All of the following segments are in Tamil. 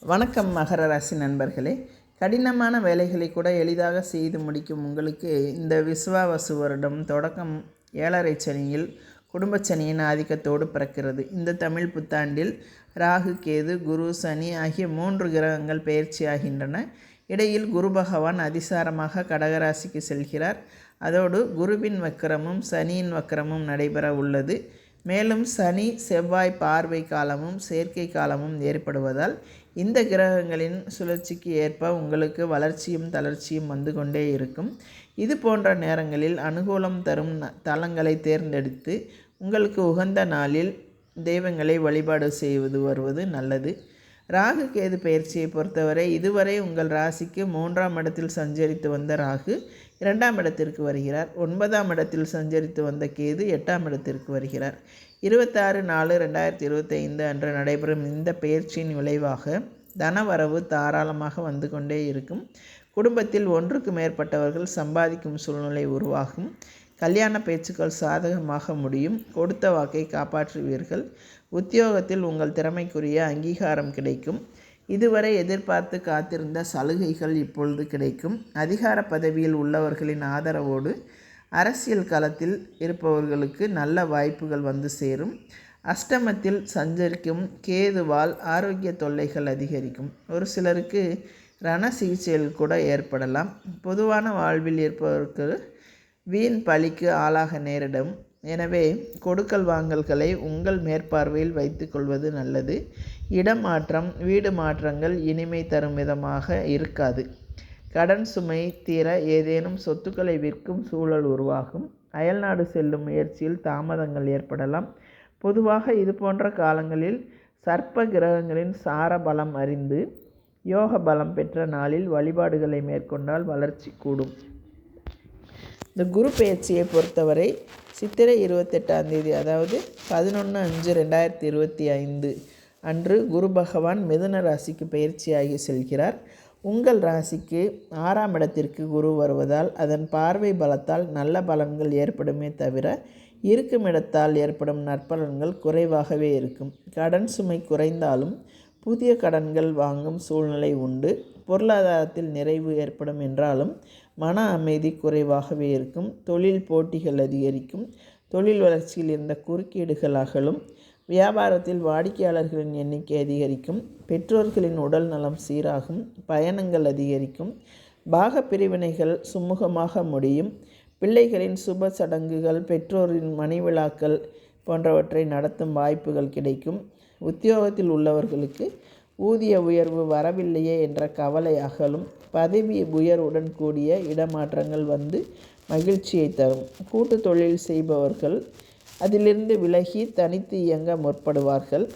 வணக்கம் மகர ராசி நண்பர்களே. கடினமான வேலைகளை கூட எளிதாக செய்து முடிக்கும் உங்களுக்கு இந்த விஸ்வாவசு வருடம் தொடக்கம் ஏழரை சனியில் குடும்ப சனியின் ஆதிக்கத்தோடு பிறக்கிறது. இந்த தமிழ் புத்தாண்டில் ராகு கேது குரு சனி ஆகிய மூன்று கிரகங்கள் பயிற்சியாகின்றன இடையில் குரு பகவான் அதிசாரமாக கடகராசிக்கு செல்கிறார். அதோடு குருவின் வக்கரமும் சனியின் வக்கரமும் நடைபெற உள்ளது. மேலும் சனி செவ்வாய் பார்வை காலமும் செயற்கை காலமும் ஏற்படுவதால் இந்த கிரகங்களின் சுழற்சிக்கு ஏற்ப உங்களுக்கு வளர்ச்சியும் தளர்ச்சியும் வந்து கொண்டே இருக்கும். இது போன்ற நேரங்களில் அனுகூலம் தரும் தலங்களை தேர்ந்தெடுத்து உங்களுக்கு உகந்த நாளில் தெய்வங்களை வழிபாடு செய்வது வருவது நல்லது. ராகு கேது பயிற்சியை பொறுத்தவரை இதுவரை உங்கள் ராசிக்கு மூன்றாம் இடத்தில் சஞ்சரித்து வந்த ராகு இரண்டாம் இடத்திற்கு வருகிறார். ஒன்பதாம் இடத்தில் சஞ்சரித்து வந்த கேது எட்டாம் இடத்திற்கு வருகிறார். இருபத்தாறு நாலு ரெண்டாயிரத்தி இருபத்தைந்து அன்று நடைபெறும் இந்த பயிற்சியின் விளைவாக தனவரவு தாராளமாக வந்து கொண்டே இருக்கும். குடும்பத்தில் ஒன்றுக்கு மேற்பட்டவர்கள் சம்பாதிக்கும் சூழ்நிலை உருவாகும். கல்யாண பேச்சுக்கள் சாதகமாக முடியும். கொடுத்த வாக்கை காப்பாற்றுவீர்கள். உத்தியோகத்தில் உங்கள் திறமைக்குரிய அங்கீகாரம் கிடைக்கும். இதுவரை எதிர்பார்த்து காத்திருந்த சலுகைகள் இப்பொழுது கிடைக்கும். அதிகார பதவியில் உள்ளவர்களின் ஆதரவோடு அரசியல் களத்தில் இருப்பவர்களுக்கு நல்ல வாய்ப்புகள் வந்து சேரும். அஷ்டமத்தில் சஞ்சரிக்கும் கேதுவால் ஆரோக்கிய தொல்லைகள் அதிகரிக்கும். ஒரு சிலருக்கு ரண சிகிச்சைகள் கூட ஏற்படலாம். பொதுவான வாழ்வில் இருப்பவருக்கு வீண் பழிக்கு ஆளாக நேரிடும். எனவே கொடுக்கல் வாங்கல்களை உங்கள் மேற்பார்வையில் வைத்துக்கொள்வது நல்லது. இடம் மாற்றம் வீடு மாற்றங்கள் இனிமை தரும் விதமாக இருக்காது. கடன் சுமை தீர ஏதேனும் சொத்துக்களை விற்கும் சூழல் உருவாகும். அயல்நாடு செல்லும் முயற்சியில் தாமதங்கள் ஏற்படலாம். பொதுவாக இது போன்ற காலங்களில் சர்ப்ப கிரகங்களின் சார பலம் அறிந்து யோக பலம் பெற்ற நாளில் வழிபாடுகளை மேற்கொண்டால் வளர்ச்சி கூடும். இந்த குரு பெயர்ச்சியை பொறுத்தவரை சித்திரை இருபத்தெட்டாம் தேதி அதாவது பதினொன்று அஞ்சு ரெண்டாயிரத்தி இருபத்தி ஐந்து அன்று குரு பகவான் மிதுன ராசிக்கு பயிற்சியாகி செல்கிறார். உங்கள் ராசிக்கு ஆறாம் இடத்திற்கு குரு வருவதால் அதன் பார்வை பலத்தால் நல்ல பலன்கள் ஏற்படுமே தவிர இருக்கும் இடத்தால் ஏற்படும் நற்பலன்கள் குறைவாகவே இருக்கும். கடன் சுமை குறைந்தாலும் புதிய கடன்கள் வாங்கும் சூழ்நிலை உண்டு. பொருளாதாரத்தில் நிறைவு ஏற்படும் என்றாலும் மன அமைதி குறைவாகவே இருக்கும். தொழில் போட்டிகள் அதிகரிக்கும். தொழில் வளர்ச்சியில் இருந்த குறுக்கீடுகள் அகலும். வியாபாரத்தில் வாடிக்கையாளர்களின் எண்ணிக்கை அதிகரிக்கும். பெற்றோர்களின் உடல் நலம் சீராகும். பயணங்கள் அதிகரிக்கும். பாக பிரிவினைகள் சுமூகமாக முடியும். பிள்ளைகளின் சுப சடங்குகள் பெற்றோரின் மணி விழாக்கள் போன்றவற்றை நடத்தும் வாய்ப்புகள் கிடைக்கும். உத்தியோகத்தில் உள்ளவர்களுக்கு ஊதிய உயர்வு வரவில்லையே என்ற கவலை அகலும். பதவி உயர்வுடன் கூடிய இடமாற்றங்கள் வந்து மகிழ்ச்சியை தரும். கூட்டு தொழில் செய்பவர்கள் அதிலிருந்து விலகி தனித்து இயங்க முற்படுவார்கள்.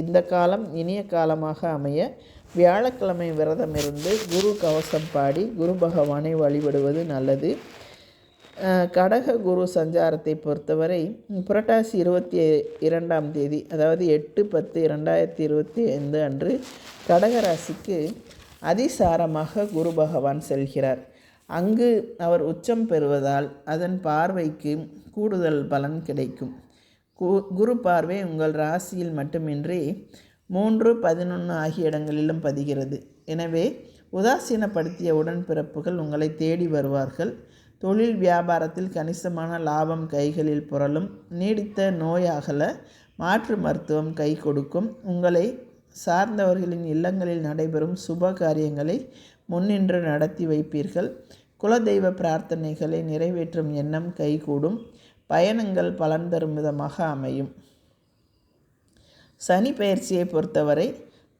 இந்த காலம் இனிய காலமாக அமைய வியாழக்கிழமை விரதம் இருந்து குரு கவசம் பாடி குரு பகவானை வழிபடுவது நல்லது. கடக குரு சஞ்சாரத்தை பொறுத்தவரை புரட்டாசி இருபத்தி இரண்டாம் தேதி அதாவது எட்டு பத்து இரண்டாயிரத்தி இருபத்தி ஐந்து அன்று கடக ராசிக்கு அதிசாரமாக குரு பகவான் செல்கிறார். அங்கு அவர் உச்சம் பெறுவதால் அதன் பார்வைக்கு கூடுதல் பலன் கிடைக்கும். கு- குரு பார்வை உங்கள் ராசியில் மட்டுமின்றி மூன்று பதினொன்று ஆகிய இடங்களிலும் பதிகிறது. எனவே உதாசீனப்படுத்திய உடன்பிறப்புகள் உங்களை தேடி வருவார்கள். தொழில் வியாபாரத்தில் கணிசமான லாபம் கைகளில் புரளும். நீடித்த நோயாகல மாற்று மருத்துவம் கை கொடுக்கும். உங்களை சார்ந்தவர்களின் இல்லங்களில் நடைபெறும் சுப காரியங்களை முன்னின்று நடத்தி வைப்பீர்கள். குலதெய்வ பிரார்த்தனைகளை நிறைவேற்றும் எண்ணம் கைகூடும் பயணங்கள் பலன் தரும் விதமாக அமையும். சனி பயிற்சியை பொறுத்தவரை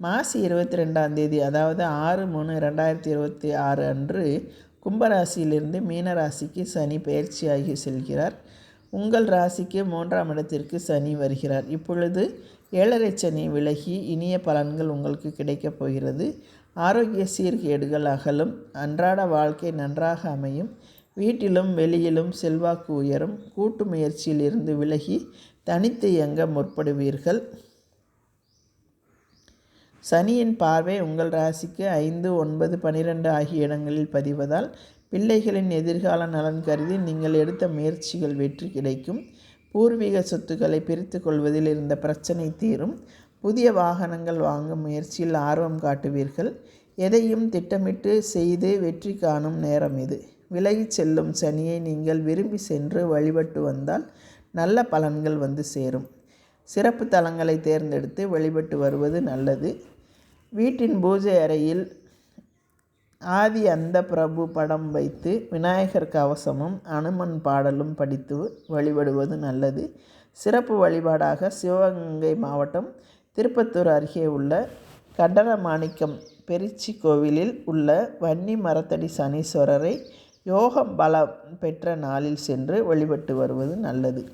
மாசி இருபத்தி ரெண்டாம் தேதி அதாவது ஆறு மூணு ரெண்டாயிரத்தி இருபத்தி ஆறு அன்று கும்பராசியிலிருந்து மீனராசிக்கு சனி பெயர்ச்சியாகி செல்கிறார். உங்கள் ராசிக்கு மூன்றாம் இடத்திற்கு சனி வருகிறார். இப்பொழுது ஏழரை சனி விலகி இனிய பலன்கள் உங்களுக்கு கிடைக்கப் போகிறது. ஆரோக்கிய சீர்கேடுகள் அகலும். அன்றாட வாழ்க்கை நன்றாக அமையும். வீட்டிலும் வெளியிலும் செல்வாக்கு உயரும். கூட்டு முயற்சியில் இருந்து விலகி தனித்து இயங்க முற்படுவீர்கள். சனியின் பார்வை உங்கள் ராசிக்கு ஐந்து ஒன்பது பனிரெண்டு ஆகிய இடங்களில் பதிவதால் பிள்ளைகளின் எதிர்கால நலன் கருதி நீங்கள் எடுத்த முயற்சிகள் வெற்றி கிடைக்கும். பூர்வீக சொத்துக்களை பிரித்து கொள்வதில் இருந்த பிரச்சனை தீரும். புதிய வாகனங்கள் வாங்கும் முயற்சியில் ஆர்வம் காட்டுவீர்கள். எதையும் திட்டமிட்டு செய்து வெற்றி காணும் நேரம் இது. விலகிச் செல்லும் சனியை நீங்கள் விரும்பி சென்று வழிபட்டு வந்தால் நல்ல பலன்கள் வந்து சேரும். சிறப்பு தலங்களை தேர்ந்தெடுத்து வழிபட்டு வருவது நல்லது. வீட்டின் பூஜை அறையில் ஆதி அந்த பிரபு படம் வைத்து விநாயகர் கவசமும் அனுமன் பாடலும் படித்து வழிபடுவது நல்லது. சிறப்பு வழிபாடாக சிவகங்கை மாவட்டம் திருப்பத்தூர் அருகே உள்ள கண்டரமாணிக்கம் பெரிச்சி கோவிலில் உள்ள வன்னி மரத்தடி சனீஸ்வரரை யோகம் பலம் பெற்ற நாளில் சென்று வழிபட்டு வருவது நல்லது.